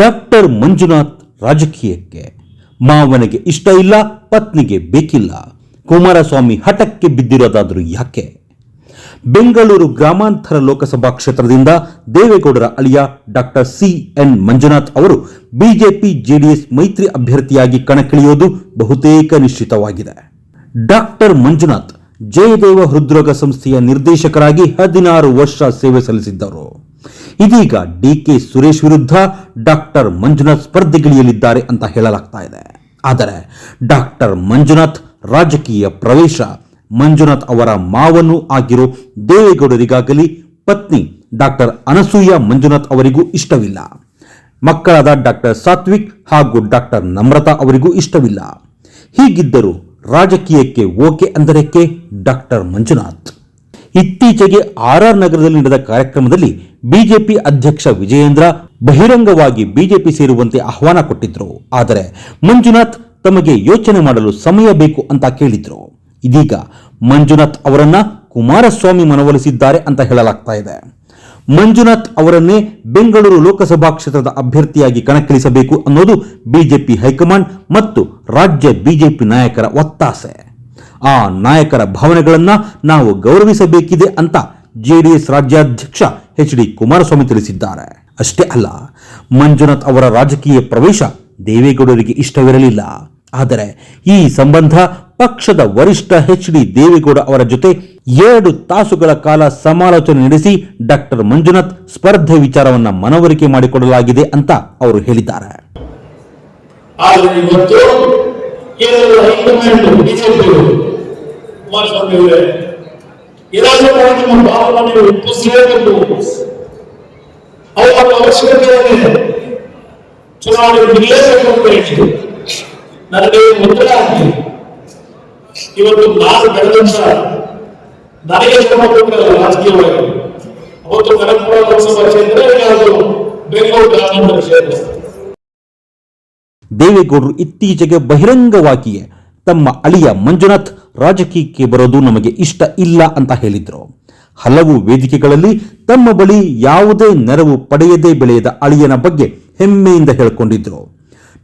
Doctor Manjunath ರಾಜಕೀಯಕ್ಕೆ. ಮಾವನಿಗೆ ಇಷ್ಟ ಇಲ್ಲ, ಪತ್ನಿಗೆ ಬೇಕಿಲ್ಲ. ಕುಮಾರಸ್ವಾಮಿ ಹಠಕ್ಕೆ ಬಿದ್ದಿರೋದಾದರೂ ಯಾಕೆ? ಬೆಂಗಳೂರು ಗ್ರಾಮಾಂತರ ಲೋಕಸಭಾ ಕ್ಷೇತ್ರದಿಂದ ದೇವೇಗೌಡರ ಅಳಿಯ ಡಾಕ್ಟರ್ ಸಿ ಎನ್ ಮಂಜುನಾಥ್ ಅವರು ಬಿಜೆಪಿ ಜೆಡಿಎಸ್ ಮೈತ್ರಿ ಅಭ್ಯರ್ಥಿಯಾಗಿ ಕಣಕ್ಕಿಳಿಯೋದು ಬಹುತೇಕ ನಿಶ್ಚಿತವಾಗಿದೆ. ಡಾಕ್ಟರ್ ಮಂಜುನಾಥ್ ಜಯದೇವ ಹೃದ್ರೋಗ ಸಂಸ್ಥೆಯ ನಿರ್ದೇಶಕರಾಗಿ ಹದಿನಾರು ವರ್ಷ ಸೇವೆ ಸಲ್ಲಿಸಿದ್ದರು. ಇದೀಗ ಡಿಕೆ ಸುರೇಶ್ ವಿರುದ್ಧ ಡಾಕ್ಟರ್ ಮಂಜುನಾಥ್ ಸ್ಪರ್ಧೆಗಿಳಿಯಲಿದ್ದಾರೆ ಅಂತ ಹೇಳಲಾಗ್ತಾ ಇದೆ. ಆದರೆ ಡಾಕ್ಟರ್ ಮಂಜುನಾಥ್ ರಾಜಕೀಯ ಪ್ರವೇಶ, ಮಂಜುನಾಥ್ ಅವರ ಮಾವನು ಆಗಿರೋ ದೇವೇಗೌಡರಿಗಾಗಲಿ ಪತ್ನಿ ಡಾಕ್ಟರ್ ಅನಸೂಯ ಮಂಜುನಾಥ್ ಅವರಿಗೂ ಇಷ್ಟವಿಲ್ಲ. ಮಕ್ಕಳಾದ ಡಾಕ್ಟರ್ ಸಾತ್ವಿಕ್ ಹಾಗೂ ಡಾಕ್ಟರ್ ನಮ್ರತಾ ಅವರಿಗೂ ಇಷ್ಟವಿಲ್ಲ. ಹೀಗಿದ್ದರೂ ರಾಜಕೀಯಕ್ಕೆ ಓಕೆ ಅಂದರಕ್ಕೆ ಡಾಕ್ಟರ್ ಮಂಜುನಾಥ್. ಇತ್ತೀಚೆಗೆ ಆರ್ ಆರ್ ನಗರದಲ್ಲಿ ನಡೆದ ಕಾರ್ಯಕ್ರಮದಲ್ಲಿ ಬಿಜೆಪಿ ಅಧ್ಯಕ್ಷ ವಿಜಯೇಂದ್ರ ಬಹಿರಂಗವಾಗಿ ಬಿಜೆಪಿ ಸೇರುವಂತೆ ಆಹ್ವಾನ ಕೊಟ್ಟಿದ್ರು. ಆದರೆ ಮಂಜುನಾಥ್ ತಮಗೆ ಯೋಚನೆ ಮಾಡಲು ಸಮಯ ಬೇಕು ಅಂತ ಕೇಳಿದ್ರು. ಇದೀಗ ಮಂಜುನಾಥ್ ಅವರನ್ನ ಕುಮಾರಸ್ವಾಮಿ ಮನವೊಲಿಸಿದ್ದಾರೆ ಅಂತ ಹೇಳಲಾಗ್ತಾ ಇದೆ. ಮಂಜುನಾಥ್ ಅವರನ್ನೇ ಬೆಂಗಳೂರು ಲೋಕಸಭಾ ಕ್ಷೇತ್ರದ ಅಭ್ಯರ್ಥಿಯಾಗಿ ಕಣಕ್ಕಿಳಿಸಬೇಕು ಅನ್ನೋದು ಬಿಜೆಪಿ ಹೈಕಮಾಂಡ್ ಮತ್ತು ರಾಜ್ಯ ಬಿಜೆಪಿ ನಾಯಕರ ಒತ್ತಾಸೆ. ಆ ನಾಯಕರ ಭಾವನೆಗಳನ್ನು ನಾವು ಗೌರವಿಸಬೇಕಿದೆ ಅಂತ ಜೆಡಿಎಸ್ ರಾಜ್ಯಾಧ್ಯಕ್ಷ ಎಚ್ ಡಿ ಕುಮಾರಸ್ವಾಮಿ ತಿಳಿಸಿದ್ದಾರೆ. ಅಷ್ಟೇ ಅಲ್ಲ, ಮಂಜುನಾಥ್ ಅವರ ರಾಜಕೀಯ ಪ್ರವೇಶ ದೇವೇಗೌಡರಿಗೆ ಇಷ್ಟವಿರಲಿಲ್ಲ. ಆದರೆ ಈ ಸಂಬಂಧ ಪಕ್ಷದ ವರಿಷ್ಠ ಎಚ್ ಡಿ ದೇವೇಗೌಡ ಅವರ ಜೊತೆ ಎರಡು ತಾಸುಗಳ ಕಾಲ ಸಮಾಲೋಚನೆ ನಡೆಸಿ ಡಾಕ್ಟರ್ ಮಂಜುನಾಥ್ ಸ್ಪರ್ಧೆ ವಿಚಾರವನ್ನ ಮನವರಿಕೆ ಮಾಡಿಕೊಡಲಾಗಿದೆ ಅಂತ ಅವರು ಹೇಳಿದ್ದಾರೆ. ಕುಮಾರಸ್ವಾಮಿ ಅವರೇ ಏನಾದರೂ ಮಾಡಿ ನಿಮ್ಮ ಭಾವನ ನೀವು ಒಪ್ಪಿಸಲೇಬೇಕು ಅವರ ಅವಶ್ಯಕತೆ ಇದೆ ಚುನಾವಣೆ ನಿಲ್ಲಬೇಕು ಅಂತ ಹೇಳಿ ನನಗೆ ಒತ್ತಡ ಆಗ್ತದೆ ಇವತ್ತು ನಾನು ಬೆಳೆದಂತ ನನಗೆ ಶ್ರಮ ಕೊಟ್ಟಲ್ಲ ರಾಜಕೀಯವಾಗಿ ಅವತ್ತು ಕನಕಪುರ ಲೋಕಸಭಾ ಕ್ಷೇತ್ರ ಯಾವುದು ಬೆಂಗಳೂರು ಗ್ರಾಮಾಂತರ ಕ್ಷೇತ್ರ ದೇವೇಗೌಡರು ಇತ್ತೀಚೆಗೆ ಬಹಿರಂಗವಾಗಿಯೇ ತಮ್ಮ ಅಳಿಯ ಮಂಜುನಾಥ್ ರಾಜಕೀಯಕ್ಕೆ ಬರೋದು ನಮಗೆ ಇಷ್ಟ ಇಲ್ಲ ಅಂತ ಹೇಳಿದ್ರು. ಹಲವು ವೇದಿಕೆಗಳಲ್ಲಿ ತಮ್ಮ ಬಳಿ ಯಾವುದೇ ನೆರವು ಪಡೆಯದೇ ಬೆಳೆಯದ ಅಳಿಯನ ಬಗ್ಗೆ ಹೆಮ್ಮೆಯಿಂದ ಹೇಳಿಕೊಂಡಿದ್ರು.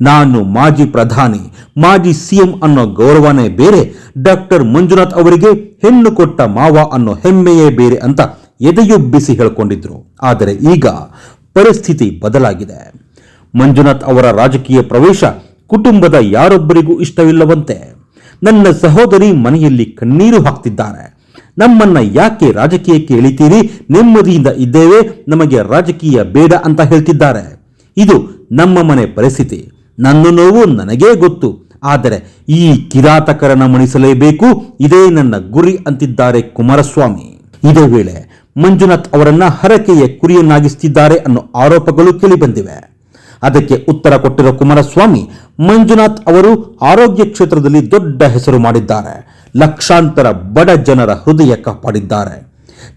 ನಾನು ಮಾಜಿ ಪ್ರಧಾನಿ, ಮಾಜಿ ಸಿಎಂ ಅನ್ನೋ ಗೌರವನೇ ಬೇರೆ, ಡಾಕ್ಟರ್ ಮಂಜುನಾಥ್ ಅವರಿಗೆ ಹೆಣ್ಣು ಕೊಟ್ಟ ಮಾವ ಅನ್ನೋ ಹೆಮ್ಮೆಯೇ ಬೇರೆ ಅಂತ ಎದೆಯೊಬ್ಬಿಸಿ ಹೇಳಿಕೊಂಡಿದ್ರು. ಆದರೆ ಈಗ ಪರಿಸ್ಥಿತಿ ಬದಲಾಗಿದೆ. ಮಂಜುನಾಥ್ ಅವರ ರಾಜಕೀಯ ಪ್ರವೇಶ ಕುಟುಂಬದ ಯಾರೊಬ್ಬರಿಗೂ ಇಷ್ಟವಿಲ್ಲವಂತೆ. ನನ್ನ ಸಹೋದರಿ ಮನೆಯಲ್ಲಿ ಕಣ್ಣೀರು ಹಾಕ್ತಿದ್ದಾರೆ. ನಮ್ಮನ್ನ ಯಾಕೆ ರಾಜಕೀಯಕ್ಕೆ ಎಳಿತೀರಿ? ನೆಮ್ಮದಿಯಿಂದ ಇದ್ದೇವೆ, ನಮಗೆ ರಾಜಕೀಯ ಬೇಡ ಅಂತ ಹೇಳ್ತಿದ್ದಾರೆ. ಇದು ನಮ್ಮ ಮನೆ ಪರಿಸ್ಥಿತಿ. ನನ್ನ ನೋವು ನನಗೇ ಗೊತ್ತು. ಆದರೆ ಈ ಕಿರಾತಕರನ್ನ ಮಣಿಸಲೇಬೇಕು. ಇದೇ ನನ್ನ ಗುರಿ ಅಂತಿದ್ದಾರೆ ಕುಮಾರಸ್ವಾಮಿ. ಇದೇ ವೇಳೆ ಮಂಜುನಾಥ್ ಅವರನ್ನ ಹರಕೆಯ ಕುರಿಯನ್ನಾಗಿಸುತ್ತಿದ್ದಾರೆ ಅನ್ನೋ ಆರೋಪಗಳು ಕೇಳಿಬಂದಿವೆ. ಅದಕ್ಕೆ ಉತ್ತರ ಕೊಟ್ಟಿರೋ ಕುಮಾರಸ್ವಾಮಿ ಮಂಜುನಾಥ್ ಅವರು ಆರೋಗ್ಯ ಕ್ಷೇತ್ರದಲ್ಲಿ ದೊಡ್ಡ ಹೆಸರು ಮಾಡಿದ್ದಾರೆ. ಲಕ್ಷಾಂತರ ಬಡ ಜನರ ಹೃದಯ ಕಾಪಾಡಿದ್ದಾರೆ.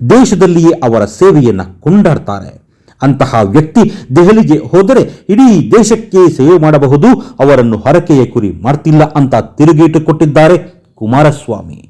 ದೇಶದಲ್ಲಿಯೇ ಅವರ ಸೇವೆಯನ್ನು ಕೊಂಡಾಡ್ತಾರೆ. ಅಂತಹ ವ್ಯಕ್ತಿ ದೆಹಲಿಗೆ ಹೋದರೆ ಇಡೀ ದೇಶಕ್ಕೆ ಸೇವೆ ಮಾಡಬಹುದು, ಅವರನ್ನು ಹರಕೆಯ ಕುರಿ ಮಾಡ್ತಿಲ್ಲ ಅಂತ ತಿರುಗೇಟು ಕೊಟ್ಟಿದ್ದಾರೆ ಕುಮಾರಸ್ವಾಮಿ.